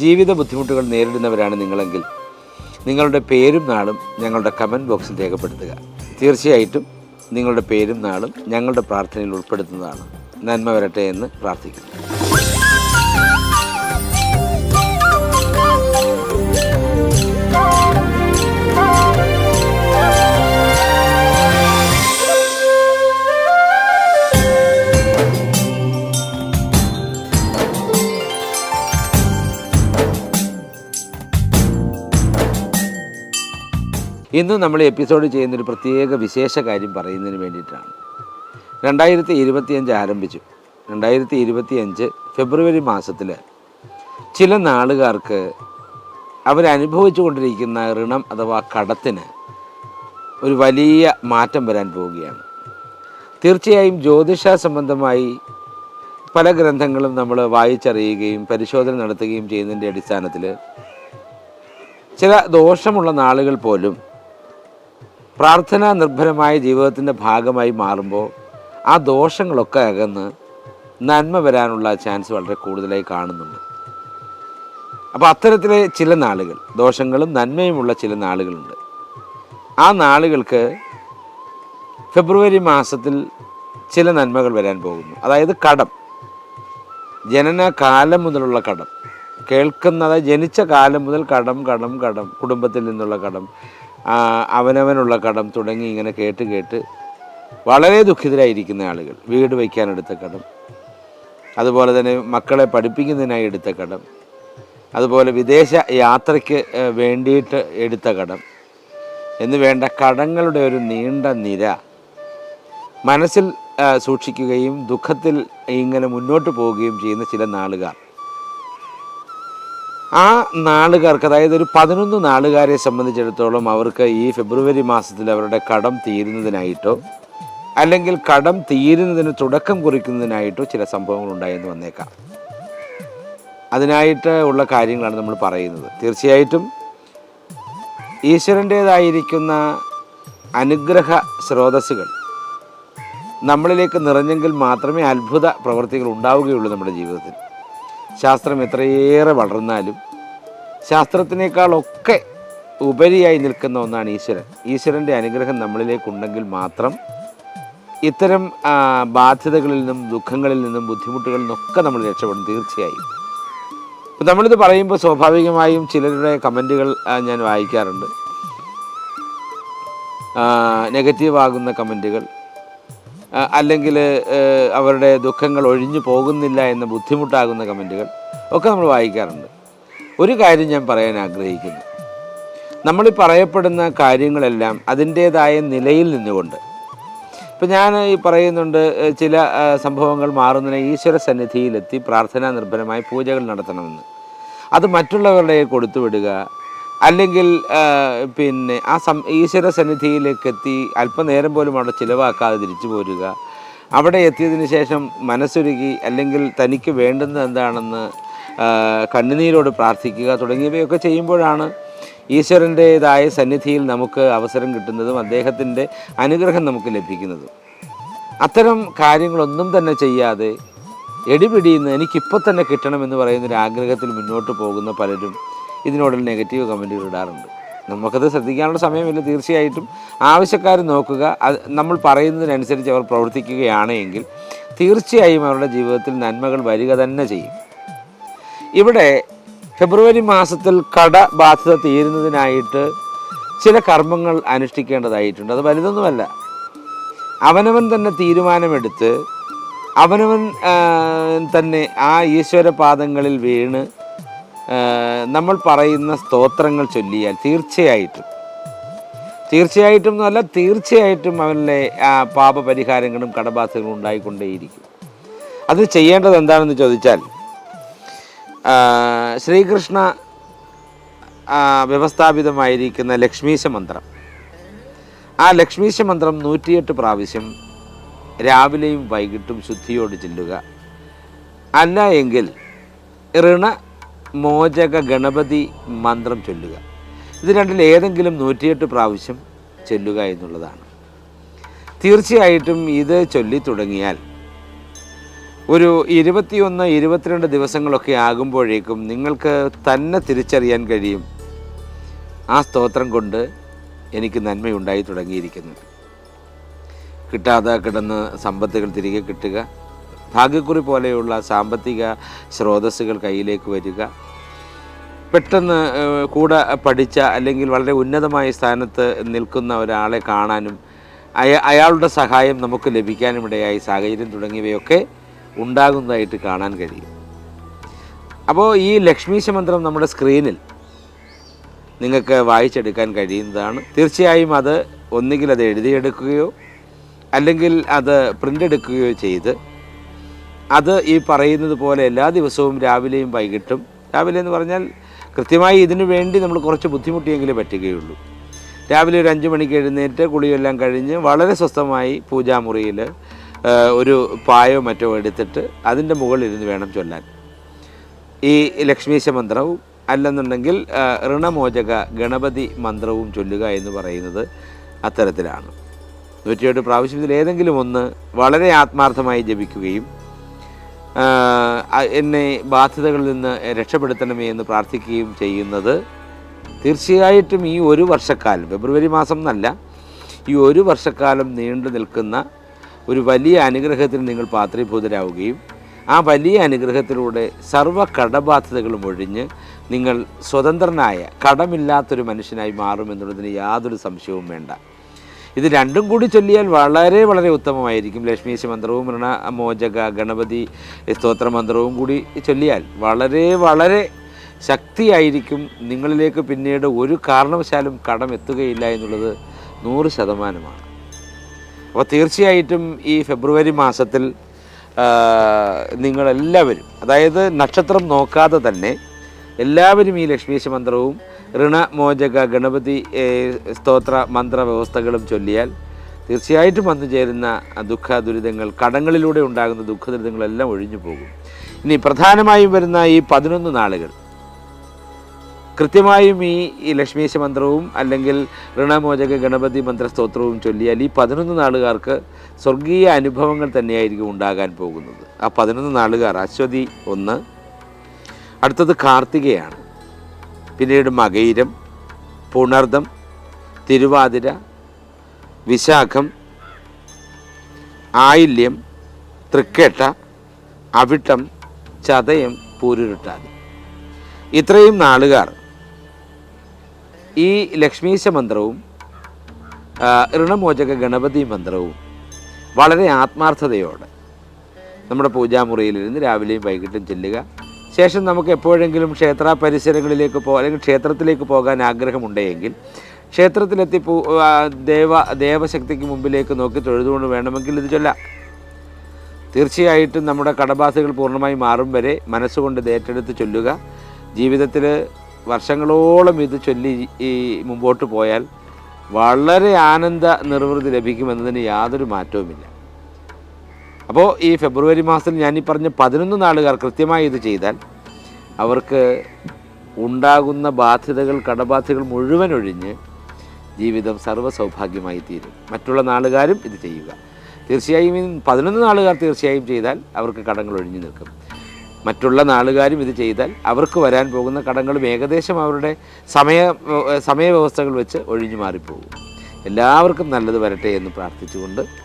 ജീവിത ബുദ്ധിമുട്ടുകൾ നേരിടുന്നവരാണ് നിങ്ങളെങ്കിൽ നിങ്ങളുടെ പേരും നാളും ഞങ്ങളുടെ കമന്റ് ബോക്സിൽ രേഖപ്പെടുത്തുക. തീർച്ചയായിട്ടും നിങ്ങളുടെ പേരും നാളും ഞങ്ങളുടെ പ്രാർത്ഥനയിൽ ഉൾപ്പെടുത്തുന്നതാണ്. നന്മ വരട്ടെ എന്ന് പ്രാർത്ഥിക്കുന്നു. ഇന്ന് നമ്മൾ എപ്പിസോഡ് ചെയ്യുന്നൊരു പ്രത്യേക വിശേഷ കാര്യം പറയുന്നതിന് വേണ്ടിയിട്ടാണ്. രണ്ടായിരത്തി ഇരുപത്തിയഞ്ച് ആരംഭിച്ചു. രണ്ടായിരത്തി ഇരുപത്തിയഞ്ച് ഫെബ്രുവരി മാസത്തിൽ ചില നാളുകാർക്ക് അവരനുഭവിച്ചു കൊണ്ടിരിക്കുന്ന ഋണം അഥവാ കടത്തിന് ഒരു വലിയ മാറ്റം വരാൻ പോവുകയാണ്. തീർച്ചയായും ജ്യോതിഷ സംബന്ധമായി പല ഗ്രന്ഥങ്ങളും നമ്മൾ വായിച്ചറിയുകയും പരിശോധന നടത്തുകയും ചെയ്യുന്നതിന്റെ അടിസ്ഥാനത്തിൽ ചില ദോഷമുള്ള നാളുകൾ പോലും പ്രാർത്ഥനാ നിർഭരമായ ജീവിതത്തിന്റെ ഭാഗമായി മാറുമ്പോൾ ആ ദോഷങ്ങളൊക്കെ അകന്ന് നന്മ വരാനുള്ള ചാൻസ് വളരെ കൂടുതലായി കാണുന്നുണ്ട്. അപ്പോൾ അത്തരത്തിലെ ചില നാളുകൾ ദോഷങ്ങളും നന്മയുമുള്ള ചില നാളുകളുണ്ട്. ആ നാളുകൾക്ക് ഫെബ്രുവരി മാസത്തിൽ ചില നന്മകൾ വരാൻ പോകുന്നു. അതായത് കടം. ജനന കാലം മുതലുള്ള കടം. കേൾക്കുന്നത് ജനിച്ച കാലം മുതൽ കടം കടം കടം കുടുംബത്തിൽ നിന്നുള്ള കടം അവനവനുള്ള കടം തുടങ്ങി ഇങ്ങനെ കേട്ട് കേട്ട് വളരെ ദുഃഖിതരായിരിക്കുന്ന ആളുകൾ. വീട് വയ്ക്കാനെടുത്ത കടം. അതുപോലെ തന്നെ മക്കളെ പഠിപ്പിക്കുന്നതിനായി എടുത്ത കടം. അതുപോലെ വിദേശ യാത്രയ്ക്ക് വേണ്ടിയിട്ട് എടുത്ത കടം. എന്ന് വേണ്ട കടങ്ങളുടെ ഒരു നീണ്ട നിര മനസ്സിൽ സൂക്ഷിക്കുകയും ദുഃഖത്തിൽ ഇങ്ങനെ മുന്നോട്ട് പോവുകയും ചെയ്യുന്ന ചില നാളുകാർ. ആ നാളുകാർക്ക് അതായത് ഒരു പതിനൊന്ന് നാളുകാരെ സംബന്ധിച്ചിടത്തോളം അവർക്ക് ഈ ഫെബ്രുവരി മാസത്തിൽ അവരുടെ കടം തീരുന്നതിനായിട്ടോ അല്ലെങ്കിൽ കടം തീരുന്നതിന് തുടക്കം കുറിക്കുന്നതിനായിട്ടോ ചില സംഭവങ്ങൾ ഉണ്ടായെന്ന് വന്നേക്കാം. അതിനായിട്ട് ഉള്ള കാര്യങ്ങളാണ് നമ്മൾ പറയുന്നത്. തീർച്ചയായിട്ടും ഈശ്വരന്റേതായിരിക്കുന്ന അനുഗ്രഹ സ്രോതസ്സുകൾ നമ്മളിലേക്ക് നിറഞ്ഞെങ്കിൽ മാത്രമേ അത്ഭുത പ്രവൃത്തികൾ ഉണ്ടാവുകയുള്ളൂ നമ്മുടെ ജീവിതത്തിൽ. ശാസ്ത്രം എത്രയേറെ വളർന്നാലും ശാസ്ത്രത്തിനേക്കാളൊക്കെ ഉപരിയായി നിൽക്കുന്ന ഒന്നാണ് ഈശ്വരൻ. ഈശ്വരന്റെ അനുഗ്രഹം നമ്മളിലേക്കുണ്ടെങ്കിൽ മാത്രം ഇത്തരം ബാധ്യതകളിൽ നിന്നും ദുഃഖങ്ങളിൽ നിന്നും ബുദ്ധിമുട്ടുകളിൽ നിന്നൊക്കെ നമ്മൾ രക്ഷപ്പെടും തീർച്ചയായും. ഇപ്പം നമ്മളിത് പറയുമ്പോൾ സ്വാഭാവികമായും ചിലരുടെ കമന്റുകൾ ഞാൻ വായിക്കാറുണ്ട്. നെഗറ്റീവ് ആകുന്ന കമന്റുകൾ. അല്ലെങ്കിൽ അവരുടെ ദുഃഖങ്ങൾ ഒഴിഞ്ഞു പോകുന്നില്ല എന്ന് ബുദ്ധിമുട്ടാകുന്ന കമന്റുകൾ ഒക്കെ നമ്മൾ വായിക്കാറുണ്ട്. ഒരു കാര്യം ഞാൻ പറയാൻ ആഗ്രഹിക്കുന്നു. നമ്മൾ പറയപ്പെടുന്ന കാര്യങ്ങളെല്ലാം അതിന്റേതായ നിലയിൽ നിന്നുകൊണ്ട്. ഇപ്പം ഞാൻ ഈ പറയുന്നുണ്ട് ചില സംഭവങ്ങൾ മാറുന്നതിന് ഈശ്വര സന്നിധിയിലെത്തി പ്രാർത്ഥനാ നിർഭരമായി പൂജകൾ നടത്തണമെന്ന്. അത് മറ്റുള്ളവരുടെ കൊടുത്തു വിടുക അല്ലെങ്കിൽ പിന്നെ ആ സം ഈശ്വര സന്നിധിയിലേക്ക് എത്തി അല്പനേരം പോലും അവിടെ ചിലവാക്കാതെ തിരിച്ചു പോരുക. അവിടെ എത്തിയതിന് ശേഷം മനസ്സൊരുക്കി അല്ലെങ്കിൽ തനിക്ക് വേണ്ടുന്നത് എന്താണെന്ന് കണ്ണുനീരോട് പ്രാർത്ഥിക്കുക തുടങ്ങിയവയൊക്കെ ചെയ്യുമ്പോഴാണ് ഈശ്വരന്റേതായ സന്നിധിയിൽ നമുക്ക് അവസരം കിട്ടുന്നതും അദ്ദേഹത്തിന്റെ അനുഗ്രഹം നമുക്ക് ലഭിക്കുന്നതും. അത്തരം കാര്യങ്ങളൊന്നും തന്നെ ചെയ്യാതെ എടിപിടിയുന്ന എനിക്കിപ്പോൾ തന്നെ കിട്ടണമെന്ന് പറയുന്ന ആഗ്രഹത്തിൽ മുന്നോട്ട് പോകുന്ന പലരും ഇതിനോടുള്ള നെഗറ്റീവ് കമന്റുകൾ ഇടാറുണ്ട്. നമുക്കത് ശ്രദ്ധിക്കാനുള്ള സമയമില്ല. തീർച്ചയായിട്ടും ആവശ്യക്കാർ നോക്കുക. അത് നമ്മൾ പറയുന്നതിനനുസരിച്ച് അവർ പ്രവർത്തിക്കുകയാണ് എങ്കിൽ തീർച്ചയായും അവരുടെ ജീവിതത്തിൽ നന്മകൾ വരിക തന്നെ ചെയ്യും. ഇവിടെ ഫെബ്രുവരി മാസത്തിൽ കടബാധ്യത തീരുന്നതിനായിട്ട് ചില കർമ്മങ്ങൾ അനുഷ്ഠിക്കേണ്ടതായിട്ടുണ്ട്. അത് വലുതൊന്നുമല്ല. അവനവൻ തന്നെ തീരുമാനമെടുത്ത് അവനവൻ തന്നെ ആ ഈശ്വര പാദങ്ങളിൽ വീണ് നമ്മൾ പറയുന്ന സ്തോത്രങ്ങൾ ചൊല്ലിയാൽ തീർച്ചയായിട്ടും. തീർച്ചയായിട്ടും എന്നല്ല തീർച്ചയായിട്ടും അവനിലെ ആ പാപപരിഹാരങ്ങളും കടബാധ്യതകളും ഉണ്ടായിക്കൊണ്ടേയിരിക്കും. അത് ചെയ്യേണ്ടത് എന്താണെന്ന് ചോദിച്ചാൽ ശ്രീകൃഷ്ണ വ്യവസ്ഥാപിതമായിരിക്കുന്ന ലക്ഷ്മീശ മന്ത്രം. ആ ലക്ഷ്മീശ മന്ത്രം നൂറ്റിയെട്ട് പ്രാവശ്യം രാവിലെയും വൈകിട്ടും ശുദ്ധിയോട് ചെല്ലുക. അല്ല എങ്കിൽ ഋണ മോചക ഗണപതി മന്ത്രം ചൊല്ലുക. ഇത് രണ്ടിൽ ഏതെങ്കിലും നൂറ്റിയെട്ട് പ്രാവശ്യം ചൊല്ലുക എന്നുള്ളതാണ്. തീർച്ചയായിട്ടും ഇത് ചൊല്ലി തുടങ്ങിയാൽ ഒരു ഇരുപത്തിയൊന്ന് ഇരുപത്തിരണ്ട് ദിവസങ്ങളൊക്കെ ആകുമ്പോഴേക്കും നിങ്ങൾക്ക് തന്നെ തിരിച്ചറിയാൻ കഴിയും ആ സ്തോത്രം കൊണ്ട് എനിക്ക് നന്മയുണ്ടായി തുടങ്ങിയിരിക്കുന്നു. കിട്ടാതെ കിടന്ന് സമ്പത്തുകൾ തിരികെ കിട്ടുക. ഭാഗ്യക്കുറി പോലെയുള്ള സാമ്പത്തിക സ്രോതസ്സുകൾ കയ്യിലേക്ക് വരിക. പെട്ടെന്ന് കൂടെ പഠിച്ച അല്ലെങ്കിൽ വളരെ ഉന്നതമായ സ്ഥാനത്ത് നിൽക്കുന്ന ഒരാളെ കാണാനും അയ അയാളുടെ സഹായം നമുക്ക് ലഭിക്കാനും ഇടയായി സാഹചര്യം തുടങ്ങിയവയൊക്കെ ഉണ്ടാകുന്നതായിട്ട് കാണാൻ കഴിയും. അപ്പോൾ ഈ ലക്ഷ്മീശ മന്ത്രം നമ്മുടെ സ്ക്രീനിൽ നിങ്ങൾക്ക് വായിച്ചെടുക്കാൻ കഴിയുന്നതാണ്. തീർച്ചയായും അത് ഒന്നുകിൽ അത് എഴുതിയെടുക്കുകയോ അല്ലെങ്കിൽ അത് പ്രിന്റ് എടുക്കുകയോ ചെയ്ത് അത് ഈ പറയുന്നത് പോലെ എല്ലാ ദിവസവും രാവിലെയും വൈകിട്ടും. രാവിലെ എന്ന് പറഞ്ഞാൽ കൃത്യമായി ഇതിനു വേണ്ടി നമ്മൾ കുറച്ച് ബുദ്ധിമുട്ടിയെങ്കിലേ പറ്റുകയുള്ളൂ. രാവിലെ ഒരു അഞ്ച് മണിക്ക് എഴുന്നേറ്റ് കുളിയെല്ലാം കഴിഞ്ഞ് വളരെ സ്വസ്ഥമായി പൂജാമുറിയിൽ ഒരു പായോ മറ്റോ എടുത്തിട്ട് അതിന്റെ മുകളിൽ ഇരുന്ന് വേണം ചൊല്ലാൻ. ഈ ലക്ഷ്മീശ മന്ത്രവും അല്ലെന്നുണ്ടെങ്കിൽ ഋണമോചക ഗണപതി മന്ത്രവും ചൊല്ലുക എന്ന് പറയുന്നത് അത്തരത്തിലാണ്. നൂറ്റിയെട്ട് പ്രാവശ്യത്തിൽ ഏതെങ്കിലും ഒന്ന് വളരെ ആത്മാർത്ഥമായി ജപിക്കുകയും എന്നെ ബാധ്യതകളിൽ നിന്ന് രക്ഷപ്പെടുത്തണമേ എന്ന് പ്രാർത്ഥിക്കുകയും ചെയ്യുന്നത് തീർച്ചയായിട്ടും ഈ ഒരു വർഷക്കാലം ഫെബ്രുവരി മാസം എന്നല്ല ഈ ഒരു വർഷക്കാലം നീണ്ടു നിൽക്കുന്ന ഒരു വലിയ അനുഗ്രഹത്തിന് നിങ്ങൾ പാത്രീഭൂതരാവുകയും ആ വലിയ അനുഗ്രഹത്തിലൂടെ സർവ കടബാധ്യതകളും ഒഴിഞ്ഞ് നിങ്ങൾ സ്വതന്ത്രനായ കടമില്ലാത്തൊരു മനുഷ്യനായി മാറുമെന്നുള്ളതിന് യാതൊരു സംശയവും വേണ്ട. ഇത് രണ്ടും കൂടി ചൊല്ലിയാൽ വളരെ വളരെ ഉത്തമമായിരിക്കും. ലക്ഷ്മീശ മന്ത്രവും ഋണമോചക ഗണപതി സ്തോത്ര മന്ത്രവും കൂടി ചൊല്ലിയാൽ വളരെ വളരെ ശക്തിയായിരിക്കും. നിങ്ങളിലേക്ക് പിന്നീട് ഒരു കാരണവശാലും കടം എത്തുകയില്ല എന്നുള്ളത് നൂറ് ശതമാനമാണ്. അപ്പോൾ തീർച്ചയായിട്ടും ഈ ഫെബ്രുവരി മാസത്തിൽ നിങ്ങളെല്ലാവരും അതായത് നക്ഷത്രം നോക്കാതെ തന്നെ എല്ലാവരും ഈ ലക്ഷ്മീശ മന്ത്രവും ഋണമോചക ഗണപതി സ്തോത്ര മന്ത്ര വ്യവസ്ഥകളും ചൊല്ലിയാൽ തീർച്ചയായിട്ടും വന്നു ചേരുന്ന ദുഃഖ ദുരിതങ്ങൾ കടങ്ങളിലൂടെ ഉണ്ടാകുന്ന ദുഃഖ ദുരിതങ്ങളെല്ലാം ഒഴിഞ്ഞു പോകും. ഇനി പ്രധാനമായും വരുന്ന ഈ പതിനൊന്ന് നാളുകൾ. കൃത്യമായും ഈ ലക്ഷ്മീശ മന്ത്രവും അല്ലെങ്കിൽ ഋണമോചക ഗണപതി മന്ത്രസ്തോത്രവും ചൊല്ലിയാൽ ഈ പതിനൊന്ന് നാളുകാർക്ക് സ്വർഗീയ അനുഭവങ്ങൾ തന്നെയായിരിക്കും ഉണ്ടാകാൻ പോകുന്നത്. ആ പതിനൊന്ന് നാളുകാർ അശ്വതി ഒന്ന് അടുത്തത് കാർത്തികയാണ്. പിന്നീട് മകയിരം പുണർദം തിരുവാതിര വിശാഖം ആയില്യം തൃക്കേട്ട അവിട്ടം ചതയം പൂരുരുട്ടാതി. ഇത്രയും നാളുകാർ ഈ ലക്ഷ്മീശ മന്ത്രവും ഋണമോചക ഗണപതി മന്ത്രവും വളരെ ആത്മാർത്ഥതയോടെ നമ്മുടെ പൂജാമുറിയിലിരുന്ന് രാവിലെയും വൈകിട്ടും ചെല്ലുക. ശേഷം നമുക്ക് എപ്പോഴെങ്കിലും ക്ഷേത്ര പരിസരങ്ങളിലേക്ക് പോ അല്ലെങ്കിൽ ക്ഷേത്രത്തിലേക്ക് പോകാൻ ആഗ്രഹമുണ്ടെങ്കിൽ ക്ഷേത്രത്തിലെത്തി പൂ ദേവ ദേവശക്തിക്ക് മുമ്പിലേക്ക് നോക്കി തൊഴുതുകൊണ്ട് വേണമെങ്കിൽ ഇത് ചൊല്ലാം. തീർച്ചയായിട്ടും നമ്മുടെ കടബാധകൾ പൂർണമായി മാറും വരെ മനസ്സുകൊണ്ട് ഏറ്റെടുത്ത് ചൊല്ലുക. ജീവിതത്തിൽ വർഷങ്ങളോളം ഇത് ചൊല്ലി ഈ മുമ്പോട്ട് പോയാൽ വളരെ ആനന്ദ നിർവൃതി ലഭിക്കുമെന്നതിന് യാതൊരു മാറ്റവുമില്ല. അപ്പോൾ ഈ ഫെബ്രുവരി മാസത്തിൽ ഞാൻ ഈ പറഞ്ഞ പതിനൊന്ന് നാളുകാർ കൃത്യമായി ഇത് ചെയ്താൽ അവർക്ക് ഉണ്ടാകുന്ന ബാധ്യതകൾ കടബാധ്യതകൾ മുഴുവൻ ഒഴിഞ്ഞ് ജീവിതം സർവസൗഭാഗ്യമായി തീരും. മറ്റുള്ള നാളുകാരും ഇത് ചെയ്യുക. തീർച്ചയായും പതിനൊന്ന് നാളുകാർ തീർച്ചയായും ചെയ്താൽ അവർക്ക് കടങ്ങൾ ഒഴിഞ്ഞു നിൽക്കും. മറ്റുള്ള നാളുകാരും ഇത് ചെയ്താൽ അവർക്ക് വരാൻ പോകുന്ന കടങ്ങളും ഏകദേശം അവരുടെ സമയ സമയവ്യവസ്ഥകൾ വെച്ച് ഒഴിഞ്ഞു മാറിപ്പോകും. എല്ലാവർക്കും നല്ലത് വരട്ടെ എന്ന് പ്രാർത്ഥിച്ചുകൊണ്ട്